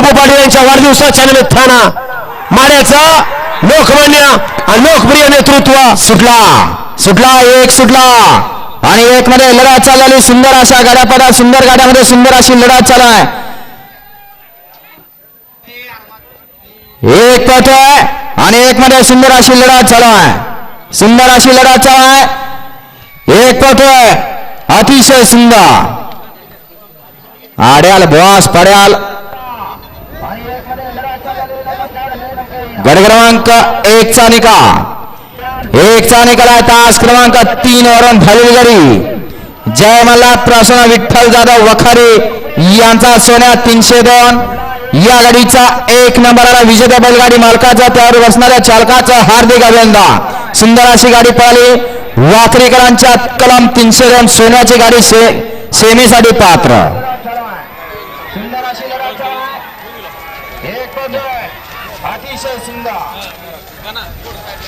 बाबू पाटील यांच्या वाढदिवसाच्या निमित्तानं माड्याचा लोकमान्य आणि लोकप्रिय नेतृत्व सुटला. सुटला एक सुटला. आणि एक मध्ये लढा चालली सुंदर अशा गाड्यापदा सुंदर गाड्यामध्ये सुंदर अशी लढा चालाय. एक पाहतोय आणि एक मध्ये सुंदर अशी लढा चालाय. सुंदर अशी लढा चालाय. एक पाहतोय अतिशय सुंदर. आड्याल बॉस पड्याल. गट क्रमांक एक चा निकाल. एक चा निकाल आहे. तास क्रमांक तीन वरून झालेली गाडी. जय मल्हार प्रसन्न विठ्ठल जाधव वखारे यांचा सोन्या तीनशे दोन. या गाडीचा एक नंबरला विजेता बैलगाडी मालकाचा त्यावर बसणाऱ्या चालकाचा हार्दिक अभिनंदन. सुंदर अशी गाडी पळाली. वाकरीकरांच्या कलम तीनशे दोन सोन्याची गाडी से सेमीसाठी पात्र. सुंदर अशी लढत चालू आहे. एक पळतोय. अतिशय सुंदर